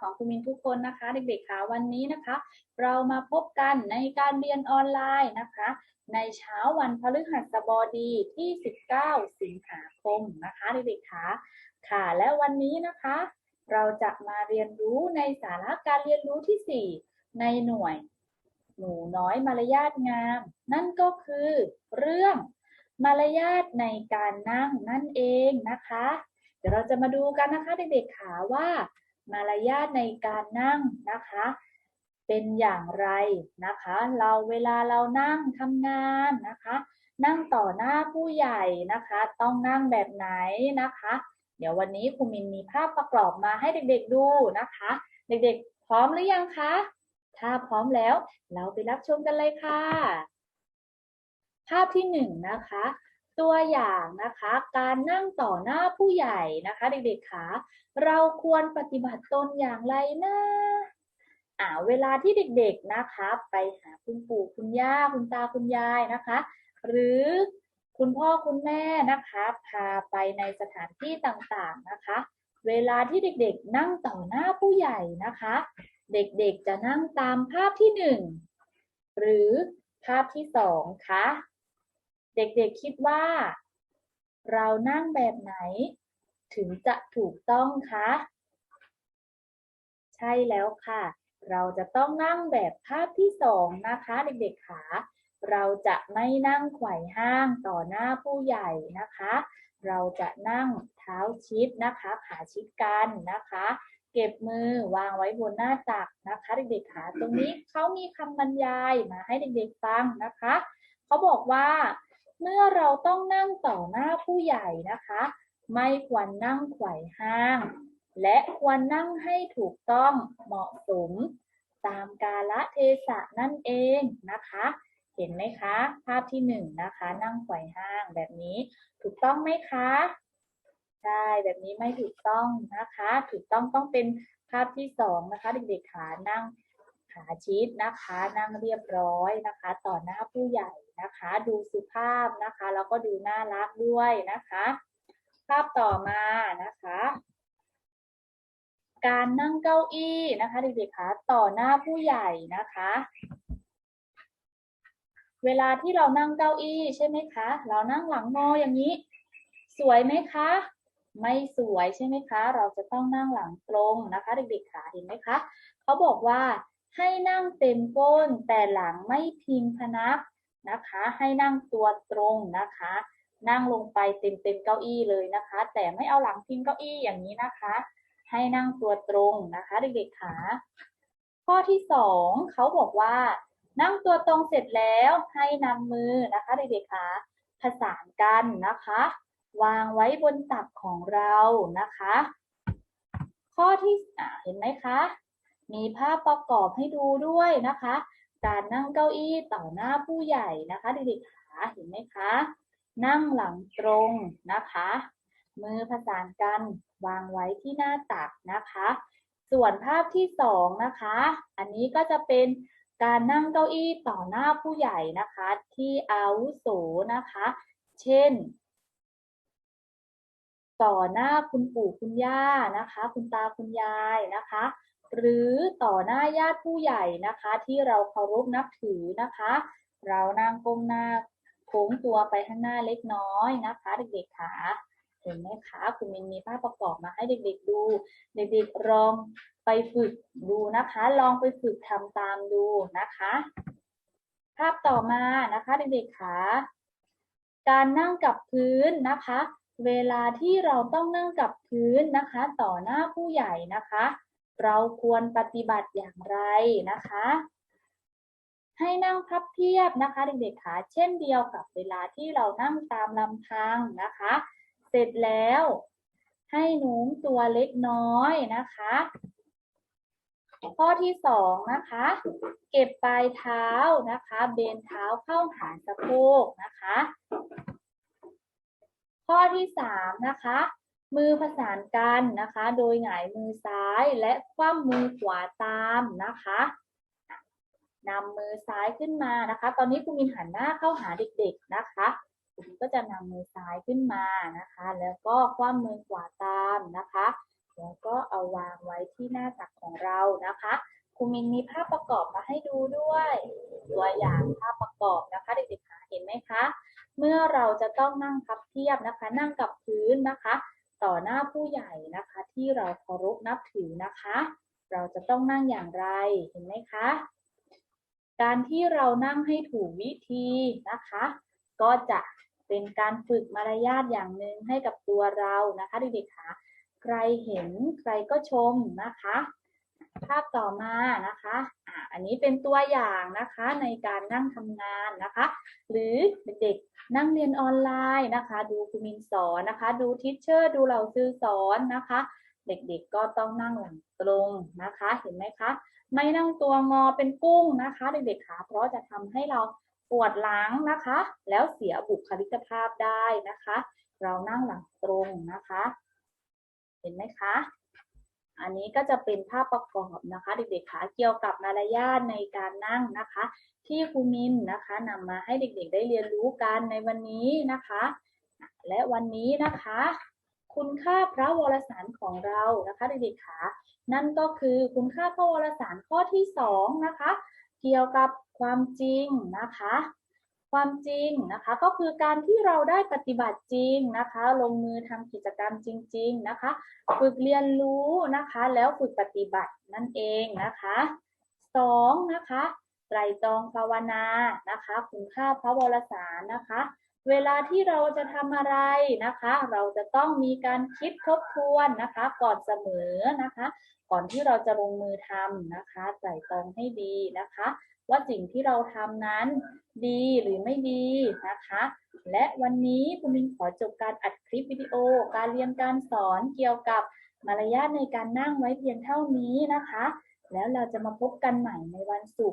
ของคุณมินทุกคนนะคะ เด็กๆค่ะวันนี้นะคะ เรามาพบกันในการเรียนออนไลน์นะคะ ในเช้าวันพฤหัสบดีที่ 19 สิงหาคมนะคะเด็กๆค่ะค่ะ และวันนี้นะคะ เราจะมาเรียนรู้ในสาระการเรียนรู้ที่ 4 ในหน่วย หนูน้อยมารยาทงาม นั่นก็คือเรื่องมารยาทในการนั่งนั่นเองนะคะ เดี๋ยวเราจะมาดูกันนะคะเด็กๆค่ะว่า มารยาทในการนั่งนะคะ เป็นอย่างไรนะคะ เราเวลาเรานั่งทำงานนะคะ นั่งต่อหน้าผู้ใหญ่นะคะ ต้องนั่งแบบไหนนะคะ เดี๋ยววันนี้ครูมินมีภาพประกอบมาให้เด็กๆดูนะคะ เด็กๆ พร้อมหรือยังคะ ถ้าพร้อมแล้ว เราไปรับชมกันเลยค่ะ ภาพที่หนึ่งนะคะ ตัวอย่างนะคะ การนั่งต่อหน้าผู้ใหญ่นะคะ เด็กๆคะเราควรปฏิบัติตนอย่างไรนะอ่าเวลาที่เด็กๆนะคะ ไปหาคุณปู่คุณย่าคุณตาคุณยายนะคะ หรือคุณพ่อคุณแม่นะคะพาไปในสถานที่ต่างๆนะคะ เวลาที่เด็กๆนั่งต่อหน้าผู้ใหญ่นะคะ เด็กๆจะนั่งตามภาพที่หนึ่งหรือภาพที่สองคะ เด็กๆคิดว่า เรานั่งแบบไหน ถึงจะถูกต้องคะ ใช่แล้วค่ะ เราจะต้องนั่งแบบภาพที่สองนะคะ เด็กๆขาเราจะไม่นั่งไขว่ห้างต่อหน้าผู้ใหญ่นะคะ เราจะนั่งเท้าชิดนะคะ ขาชิดกันนะคะ เก็บมือวางไว้บนหน้าตักนะคะ เด็กๆขาตรงนี้เขามีคำบรรยายมาให้เด็กๆฟังนะคะ เขาบอกว่า เมื่อเราต้องนั่งต่อหน้าผู้ใหญ่นะคะ ไม่ควรนั่งไขว่ห้าง และควรนั่งให้ถูกต้องเหมาะสม ตามกาลเทศะนั่นเองนะคะ เห็นไหมคะ ภาพที่หนึ่งนะคะ นั่งไขว่ห้างแบบนี้ ถูกต้องไหมคะใช่แบบนี้ไม่ถูกต้องนะคะ ถูกต้องต้องเป็นภาพที่สองนะคะ เด็กๆขานั่ง ขาชิดนะคะ นั่งเรียบร้อยนะคะ ต่อหน้าผู้ใหญ่นะคะ ดูสุภาพนะคะ แล้วก็ดูน่ารักด้วยนะคะ ภาพต่อมานะคะ การนั่งเก้าอี้นะคะเด็กๆคะต่อหน้าผู้ใหญ่นะคะเวลาที่เรานั่งเก้าอี้ใช่ไหมคะ เรานั่งหลังงออย่างนี้ สวยไหมคะ ไม่สวยใช่ไหมคะ เราจะต้องนั่งหลังตรงนะคะ เด็กๆขาเห็นไหมคะเขาบอกว่า ให้นั่งเต็มก้นแต่หลังไม่พิงพนักนะคะ ให้นั่งตัวตรงนะคะ นั่งลงไปเต็มเต็มเก้าอี้เลยนะคะ แต่ไม่เอาหลังพิงเก้าอี้อย่างนี้นะคะ ให้นั่งตัวตรงนะคะเด็กๆขาข้อที่สองเขาบอกว่า นั่งตัวตรงเสร็จแล้วให้นำมือนะคะเด็กๆขาผสานกันนะคะ วางไว้บนตักของเรานะคะ ข้อที่อ่าเห็นไหมคะ มีภาพประกอบให้ดูด้วยนะคะ การนั่งเก้าอี้ต่อหน้าผู้ใหญ่นะคะเด็กๆขาเห็นไหมคะ นั่งหลังตรงนะคะ มือผสานกันวางไว้ที่หน้าตักนะคะ ส่วนภาพที่สองนะคะ อันนี้ก็จะเป็นการนั่งเก้าอี้ต่อหน้าผู้ใหญ่นะคะ ที่อาวุโสนะคะ เช่น ต่อหน้าคุณปู่คุณย่านะคะ คุณตาคุณยายนะคะ หรือต่อหน้าญาติผู้ใหญ่นะคะ ที่เราเคารพนับถือนะคะ เรานั่งก้มหน้าโค้งตัวไปข้างหน้าเล็กน้อยนะคะเด็กๆค่ะเห็นไหมคะคุณมินมีภาพประกอบมาให้เด็กๆดู เด็กๆลองไปฝึกดูนะคะ ลองไปฝึกทำตามดูนะคะ ภาพต่อมานะคะเด็กๆค่ะการนั่งกับพื้นนะคะ เวลาที่เราต้องนั่งกับพื้นนะคะ ต่อหน้าผู้ใหญ่นะคะ เราควรปฏิบัติอย่างไรนะคะ ให้นั่งพับเพียบนะคะ เด็กๆค่ะเช่นเดียวกับเวลาที่เรานั่งตามลำพังนะคะ เสร็จแล้ว ให้โน้มตัวเล็กน้อยนะคะ ข้อที่สองนะคะ เก็บปลายเท้านะคะ เบนเท้าเข้าหาสะโพกนะคะ ข้อที่สามนะคะ มือผสานกันนะคะ โดยหงายมือซ้ายและคว่ำมือขวาตามนะคะนำมือซ้ายขึ้นมานะคะ ตอนนี้คุณมินหันหน้าเข้าหาเด็ก ๆนะคะคุณก็จะนำมือซ้ายขึ้นมานะคะ แล้วก็คว่ำมือขวาตามนะคะ แล้วก็เอาวางไว้ที่หน้าตักของเรานะคะครูมินมีภาพประกอบมาให้ดูด้วย ตัวอย่างภาพประกอบนะคะ เด็กๆคะเห็นไหมคะ เมื่อเราจะต้องนั่งพับเพียบนะคะ นั่งกับพื้นนะคะ ต่อหน้าผู้ใหญ่นะคะ ที่เราเคารพนับถือนะคะ เราจะต้องนั่งอย่างไรเห็นไหมคะ การที่เรานั่งให้ถูกวิธีนะคะ ก็จะเป็นการฝึกมารยาทอย่างหนึ่งให้กับตัวเรานะคะเด็กๆคะใครเห็นใครก็ชมนะคะ ภาพต่อมานะคะ อันนี้เป็นตัวอย่างนะคะในการนั่งทำงานนะคะ หรือเด็กๆนั่งเรียนออนไลน์นะคะ ดูครูมินสอนนะคะ ดูทิชเชอร์ดูเหล่าซื้อสอนนะคะ เด็กๆก็ต้องนั่งหลังตรงนะคะ เห็นไหมคะ ไม่นั่งตัวงอเป็นกุ้งนะคะ เด็กๆค่ะเพราะจะทำให้เราปวดหลังนะคะ แล้วเสียบุคลิกภาพได้นะคะ เรานั่งหลังตรงนะคะ เห็นไหมคะ อันนี้ก็จะเป็นภาพประกอบนะคะ เด็กๆคะเกี่ยวกับมารยาทในการนั่งนะคะ ที่ครูมินนะคะนำมาให้เด็กๆได้เรียนรู้กันในวันนี้นะคะ และวันนี้นะคะ คุณค่าพระวรสารของเรานะคะเด็กๆคะนั่นก็คือคุณค่าพระวรสารข้อที่สองนะคะ เกี่ยวกับความจริงนะคะ ความจริงนะคะ ก็คือการที่เราได้ปฏิบัติจริงนะคะ ลงมือทำกิจกรรมจริง ๆนะคะ ฝึกเรียนรู้นะคะ แล้วฝึกปฏิบัตินั่นเองนะคะสองนะคะไตรตรองภาวนานะคะ คุณค่าพระวรสารนะคะ เวลาที่เราจะทำอะไรนะคะ เราจะต้องมีการคิดทบทวนนะคะ ก่อนเสมอนะคะ ก่อนที่เราจะลงมือทำนะคะไตรตรองให้ดีนะคะ ว่าสิ่งที่เราทำนั้นดีหรือไม่ดีนะคะ และวันนี้คุณมินขอจบการอัดคลิปวิดีโอ การเรียนการสอนเกี่ยวกับมารยาทในการนั่งไว้เพียงเท่านี้นะคะ แล้วเราจะมาพบกันใหม่ในวันศุกร์